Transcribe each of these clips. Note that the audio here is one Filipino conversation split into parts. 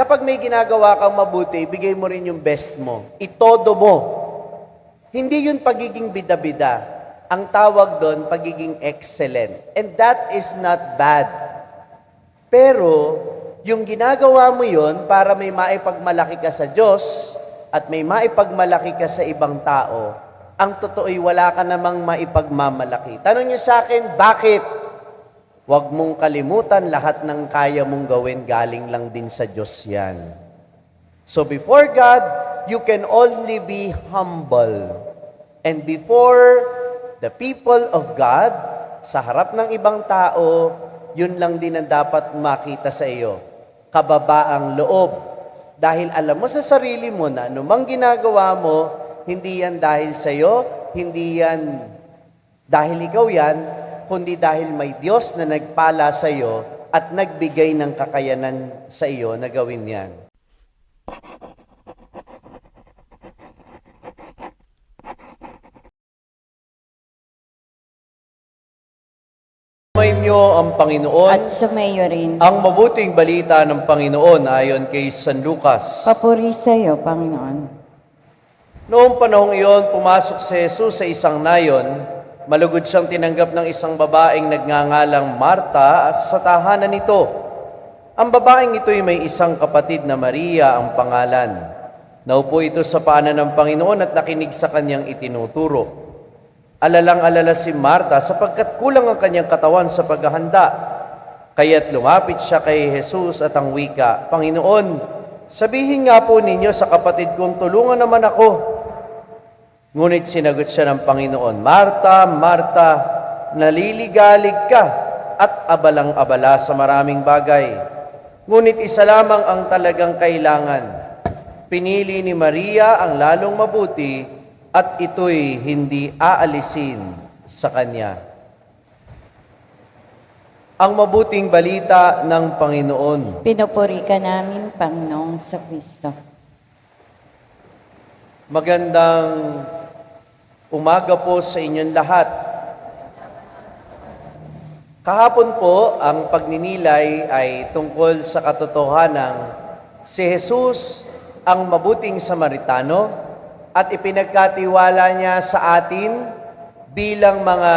kapag may ginagawa kang mabuti, ibigay mo rin yung best mo. Itodo mo. Hindi yun pagiging bida-bida. Ang tawag doon, pagiging excellent. And that is not bad. Pero, yung ginagawa mo yon para may maipagmalaki ka sa Diyos at may maipagmalaki ka sa ibang tao, ang totoo'y wala ka namang maipagmamalaki. Tanong niyo sa akin, bakit? Huwag mong kalimutan lahat ng kaya mong gawin galing lang din sa Diyos yan. So before God, you can only be humble. And before the people of God, sa harap ng ibang tao, yun lang din ang dapat makita sa iyo. Kababaang loob. Dahil alam mo sa sarili mo na anumang ginagawa mo, hindi yan dahil sa iyo, hindi yan dahil ikaw yan, kundi dahil may Diyos na nagpala sa iyo at nagbigay ng kakayanan sa iyo na gawin yan. Sumayin niyo ang Panginoon, At sumayo rin. ang mabuting balita ng Panginoon ayon kay San Lucas. Papuri sa iyo, Panginoon. Noong panahong iyon, pumasok si Jesus sa isang nayon. Malugod siyang tinanggap ng isang babaeng nagngangalang Marta sa tahanan nito. Ang babaeng ito'y may isang kapatid na Maria ang pangalan. Naupo ito sa paanan ng Panginoon at nakinig sa kanyang itinuturo. Alalang-alala si Marta sapagkat kulang ang kanyang katawan sa paghahanda. Kaya't lumapit siya kay Jesus at ang wika, Panginoon, sabihin nga po ninyo sa kapatid kong tulungan naman ako. Ngunit sinagot siya ng Panginoon, Marta, Marta, naliligalig ka at abalang-abala sa maraming bagay. Ngunit isa lamang ang talagang kailangan. Pinili ni Maria ang lalong mabuti at ito'y hindi aalisin sa Kanya. Ang mabuting balita ng Panginoon. Pinupuri ka namin, Panginoong sa Kristo. Magandang umaga po sa inyong lahat. Kahapon po, ang pagninilay ay tungkol sa katotohanang si Jesus ang mabuting Samaritano at ipinagkatiwala niya sa atin bilang mga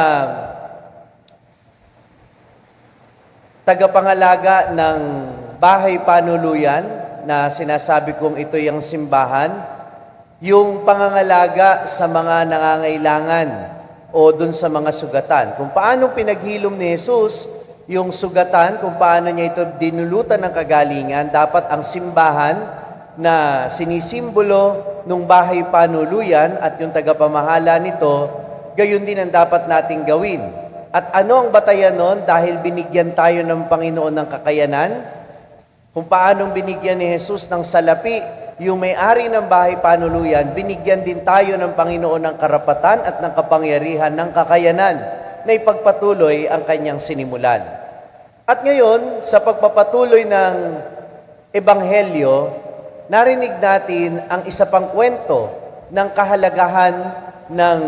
tagapangalaga ng bahay panuluyan na sinasabi kong ito yung simbahan, yung pangangalaga sa mga nangangailangan o dun sa mga sugatan. Kung paano pinaghilom ni Jesus yung sugatan, kung paano niya ito dinulutan ng kagalingan, dapat ang simbahan na sinisimbolo ng bahay panuluyan at yung tagapamahala nito, gayon din ang dapat nating gawin. At ano ang batayan nun? Dahil binigyan tayo ng Panginoon ng kakayanan, kung paanong binigyan ni Jesus ng salapi, yung may-ari ng bahay panuluyan, binigyan din tayo ng Panginoon ng karapatan at ng kapangyarihan ng kakayanan na ipagpatuloy ang kanyang sinimulan. At ngayon, sa pagpapatuloy ng Ebanghelyo, narinig natin ang isa pang kwento ng kahalagahan ng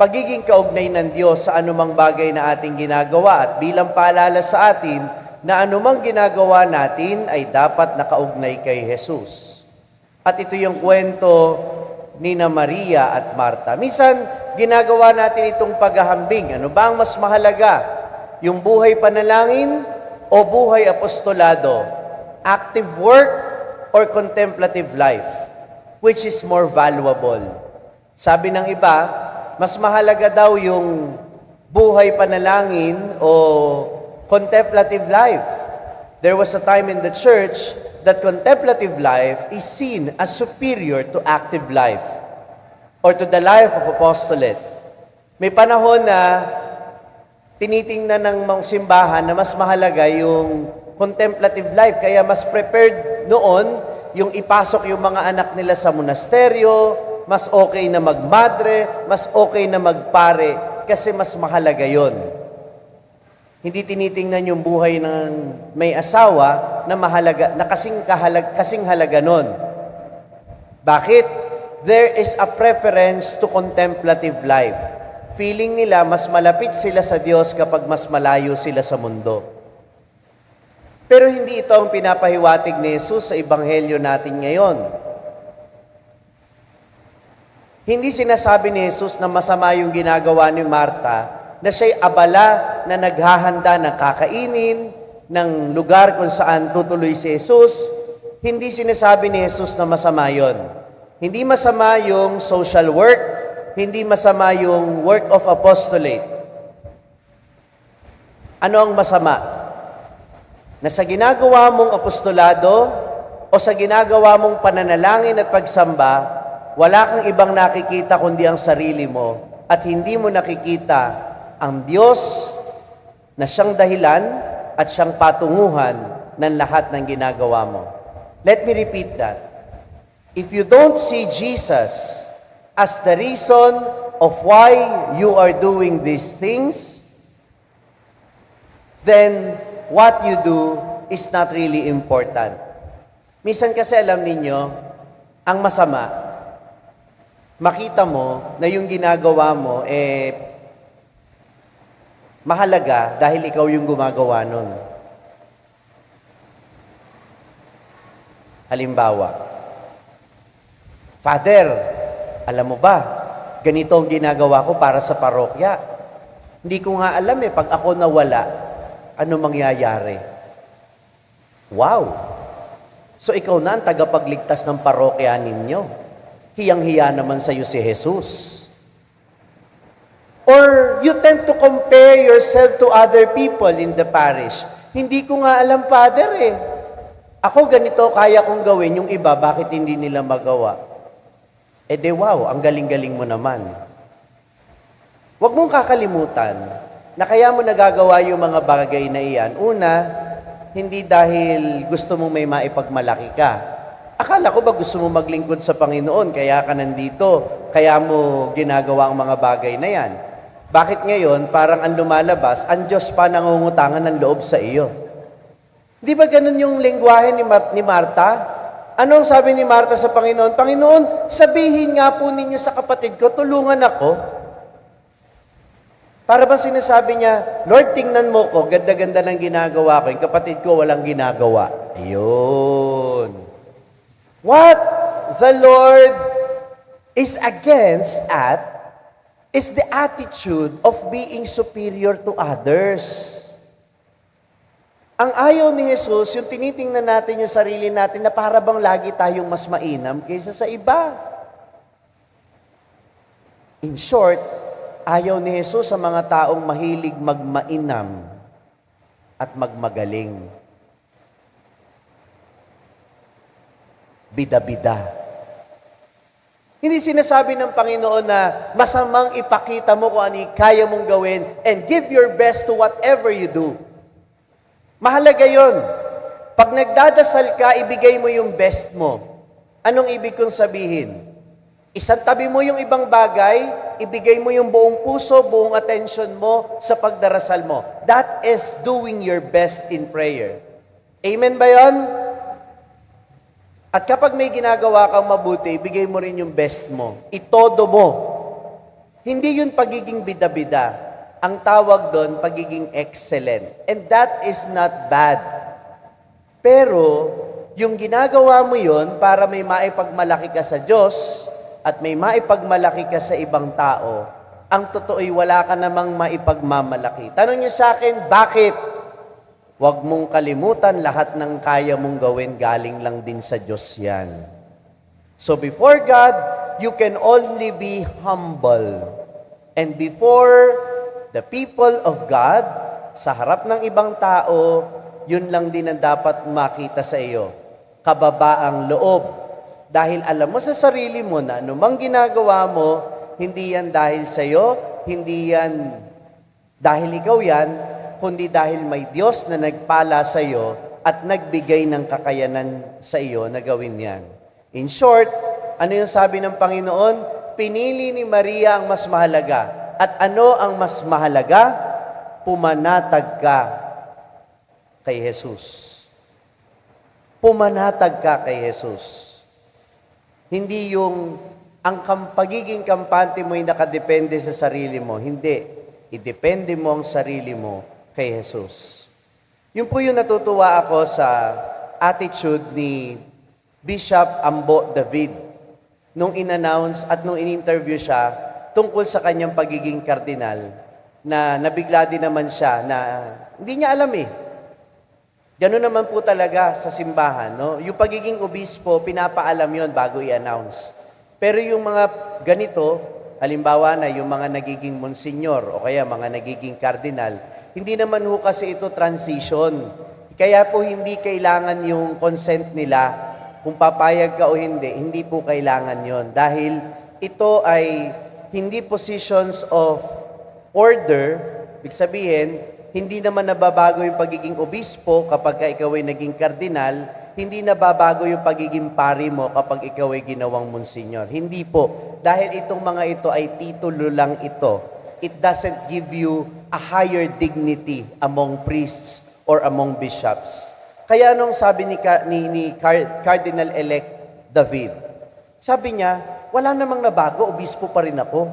pagiging kaugnay ng Diyos sa anumang bagay na ating ginagawa at bilang paalala sa atin na anumang ginagawa natin ay dapat nakaugnay kay Jesus. At ito yung kwento ni na Maria at Marta. Minsan, ginagawa natin itong paghahambing. Ano ba ang mas mahalaga? Yung buhay panalangin o buhay apostolado? Active work or contemplative life? Which is more valuable? Sabi ng iba, mas mahalaga daw yung buhay panalangin o contemplative life. There was a time in the church that contemplative life is seen as superior to active life or to the life of apostolate. May panahon na tinitingnan ng mga simbahan na mas mahalaga yung contemplative life kaya mas prepared noon yung ipasok yung mga anak nila sa monasteryo, mas okay na magmadre, mas okay na magpare kasi mas mahalaga yon. Hindi tinitingnan yung buhay ng may asawa na mahalaga, na kasing, kahalag, kasing halaga nun. Bakit? There is a preference to contemplative life. Feeling nila mas malapit sila sa Diyos kapag mas malayo sila sa mundo. Pero hindi ito ang pinapahiwatig ni Jesus sa ebanghelyo natin ngayon. Hindi sinasabi ni Jesus na masama yung ginagawa ni Marta, na siya'y abala na naghahanda ng kakainin, ng lugar kung saan tutuloy si Jesus. Hindi sinasabi ni Jesus na masama yon. Hindi masama yung social work, hindi masama yung work of apostolate. Ano ang masama? Na sa ginagawa mong apostolado o sa ginagawa mong pananalangin at pagsamba, wala kang ibang nakikita kundi ang sarili mo at hindi mo nakikita ang Diyos na siyang dahilan at siyang patunguhan ng lahat ng ginagawa mo. Let me repeat that. If you don't see Jesus as the reason of why you are doing these things, then what you do is not really important. Minsan kasi alam ninyo, ang masama, makita mo na yung ginagawa mo, eh, mahalaga dahil ikaw yung gumagawa nun. Halimbawa, Father, alam mo ba, ganito ang ginagawa ko para sa parokya. Hindi ko nga alam eh, pag ako nawala, ano mangyayari? Wow! So ikaw na ang tagapagligtas ng parokya ninyo. Hiyang-hiya naman sa iyo si Jesus. Or you tend to compare yourself to other people in the parish. Hindi ko nga alam, Father eh. Ako ganito, kaya kong gawin yung iba, bakit hindi nila magawa? Eh de wow, ang galing-galing mo naman. Huwag mong kakalimutan na kaya mo nagagawa yung mga bagay na iyan. Una, hindi dahil gusto mong may maipagmalaki ka. Akala ko ba gusto mo maglingkod sa Panginoon, kaya ka nandito, kaya mo ginagawa ang mga bagay na yan. Bakit ngayon, parang ang lumalabas, ang Diyos pa nangungutangan ng loob sa iyo? Di ba ganun yung lengguwahe ni, Mar- ni Marta? Anong sabi ni Marta sa Panginoon? Panginoon, sabihin nga po ninyo sa kapatid ko, tulungan ako. Para bang sinasabi niya, Lord, tingnan mo ko, ganda-ganda ng ginagawa ko, yung kapatid ko walang ginagawa. Ayun. What the Lord is against at is the attitude of being superior to others. Ang ayaw ni Jesus, yung tinitingnan natin yung sarili natin na para bang lagi tayong mas mainam kaysa sa iba. In short, ayaw ni Jesus sa mga taong mahilig magmainam at magmagaling. Bida-bida. Hindi sinasabi ng Panginoon na masamang ipakita mo kung ano kaya mong gawin and give your best to whatever you do. Mahalaga yon. Pag nagdadasal ka, ibigay mo yung best mo. Anong ibig kong sabihin? Isang tabi mo yung ibang bagay, ibigay mo yung buong puso, buong attention mo sa pagdarasal mo. That is doing your best in prayer. Amen ba yon? At kapag may ginagawa kang mabuti, ibigay mo rin yung best mo. Itodo mo. Hindi yun pagiging bida-bida. Ang tawag doon, pagiging excellent. And that is not bad. Pero, yung ginagawa mo yon para may maipagmalaki ka sa Diyos at may maipagmalaki ka sa ibang tao, ang totoo'y wala ka namang maipagmamalaki. Tanong niyo sa akin, bakit? Huwag mong kalimutan lahat ng kaya mong gawin galing lang din sa Diyos yan. So before God, you can only be humble. And before the people of God, sa harap ng ibang tao, yun lang din ang dapat makita sa iyo. Kababaang loob. Dahil alam mo sa sarili mo na anumang ginagawa mo, hindi yan dahil sa iyo, hindi yan dahil ikaw yan, kundi dahil may Diyos na nagpala sa iyo at nagbigay ng kakayanan sa iyo na gawin yan. In short, ano yung sabi ng Panginoon? Pinili ni Maria ang mas mahalaga. At ano ang mas mahalaga? Pumanatag ka kay Jesus. Pumanatag ka kay Jesus. Hindi yung ang pagiging kampante mo ay nakadepende sa sarili mo. Hindi. Idepende mo ang sarili mo kay Jesus. Yun po yung natutuwa ako sa attitude ni Bishop Ambo David nung in-announce at nung in-interview siya tungkol sa kanyang pagiging kardinal na nabigla din naman siya na hindi niya alam eh. Ganun naman po talaga sa simbahan. No? Yung pagiging obispo, pinapaalam yon bago i-announce. Pero yung mga ganito, halimbawa na yung mga nagiging monsinyor o kaya mga nagiging kardinal, hindi naman ho kasi ito transition. Kaya po hindi kailangan yung consent nila kung papayag ka o hindi, hindi po kailangan yon Dahil ito ay hindi positions of order, ibig sabihin, hindi naman nababago yung pagiging obispo kapag ka ikaw ay naging kardinal, hindi nababago yung pagiging pari mo kapag ikaw ay ginawang monsinyor. Hindi po. Dahil itong mga ito ay titulo lang ito. It doesn't give you a higher dignity among priests or among bishops. Kaya nung sabi ni, ni, ni Car- Cardinal-elect David, sabi niya, wala namang nabago, obispo pa rin ako.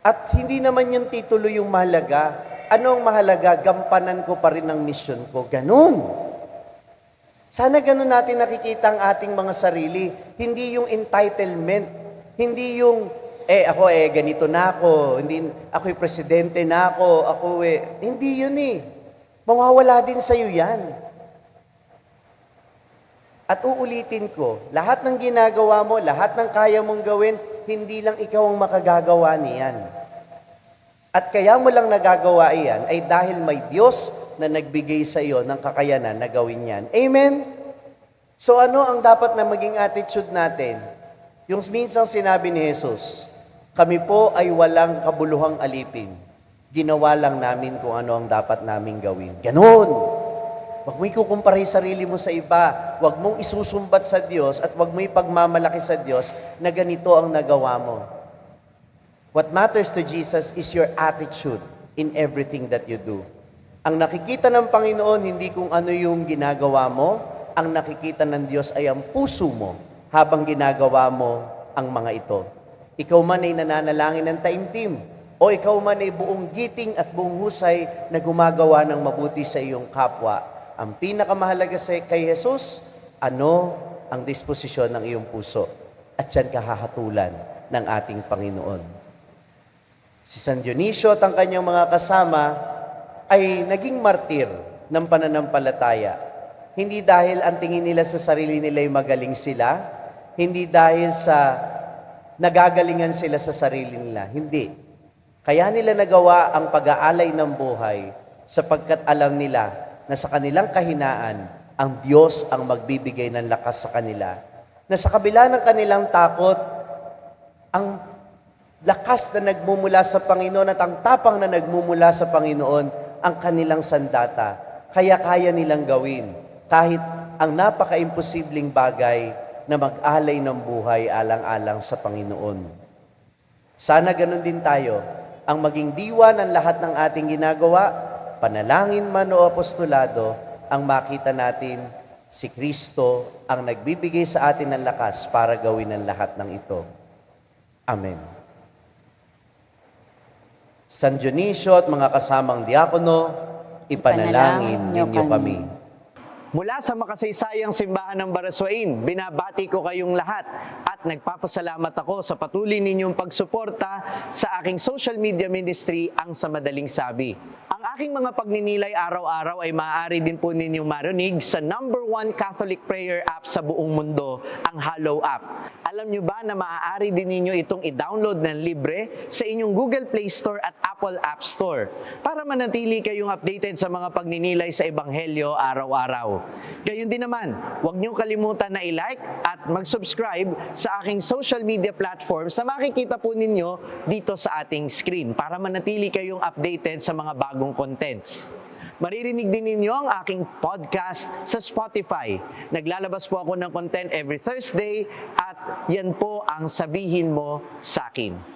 At hindi naman yung titulo yung mahalaga. Ano ang mahalaga? Gampanan ko pa rin ang misyon ko. Ganun. Sana ganun natin nakikita ang ating mga sarili. Hindi yung entitlement. Hindi yung, eh ako eh ganito na ako. Hindi, ako'y presidente na ako. Ako eh. Hindi yun eh. Mawawala din sa'yo yan. At uulitin ko, lahat ng ginagawa mo, lahat ng kaya mong gawin, hindi lang ikaw ang makagagawa niyan. At kaya mo lang nagagawa iyan ay dahil may Diyos na nagbigay sa iyo ng kakayanan na gawin yan. Amen? So ano ang dapat na maging attitude natin? Yung minsan sinabi ni Jesus, kami po ay walang kabuluhang alipin. Ginawa lang namin kung ano ang dapat naming gawin. Ganon! Huwag mo ikukumpara yung sarili mo sa iba. Huwag mong isusumbat sa Diyos at huwag mo ipagmamalaki sa Diyos na ganito ang nagawa mo. What matters to Jesus is your attitude in everything that you do. Ang nakikita ng Panginoon, hindi kung ano yung ginagawa mo, ang nakikita ng Diyos ay ang puso mo habang ginagawa mo ang mga ito. Ikaw man ay nananalangin ng taimtim, o ikaw man ay buong giting at buong husay na gumagawa ng mabuti sa iyong kapwa. Ang pinakamahalaga sa kay Jesus, ano ang disposisyon ng iyong puso? At yan kahahatulan ng ating Panginoon. Si San Dionisio at ang kanyang mga kasama ay naging martir ng pananampalataya. Hindi dahil ang tingin nila sa sarili nila ay magaling sila, hindi dahil sa nagagalingan sila sa sarili nila. Hindi. Kaya nila nagawa ang pag-aalay ng buhay sapagkat alam nila na sa kanilang kahinaan, ang Diyos ang magbibigay ng lakas sa kanila. Na sa kabila ng kanilang takot, ang lakas na nagmumula sa Panginoon at ang tapang na nagmumula sa Panginoon ang kanilang sandata. Kaya kaya nilang gawin kahit ang napaka-imposibleng bagay na mag-alay ng buhay alang-alang sa Panginoon. Sana ganun din tayo. Ang maging diwa ng lahat ng ating ginagawa, panalangin man o apostolado, ang makita natin si Kristo ang nagbibigay sa atin ng lakas para gawin ang lahat ng ito. Amen. San Dionisio at mga kasamang diakono, ipanalangin ninyo kami. Mula sa makasaysayang simbahan ng Baraswain, binabati ko kayong lahat at nagpapasalamat ako sa patuloy ninyong pagsuporta sa aking social media ministry, ang sa madaling sabi. Ang aking mga pagninilay araw-araw ay maaari din po ninyong marinig sa number one Catholic prayer app sa buong mundo, ang Hallow app. Alam nyo ba na maaari din ninyo itong i-download ng libre sa inyong Google Play Store at Apple App Store para manatili kayong updated sa mga pagninilay sa Ebanghelyo araw-araw. Gayun din naman, huwag niyong kalimutan na i-like at mag-subscribe aking social media platforms na makikita po ninyo dito sa ating screen para manatili kayong updated sa mga bagong contents. Maririnig din ninyo ang aking podcast sa Spotify. Naglalabas po ako ng content every Thursday at yan po ang sabihin mo sa akin.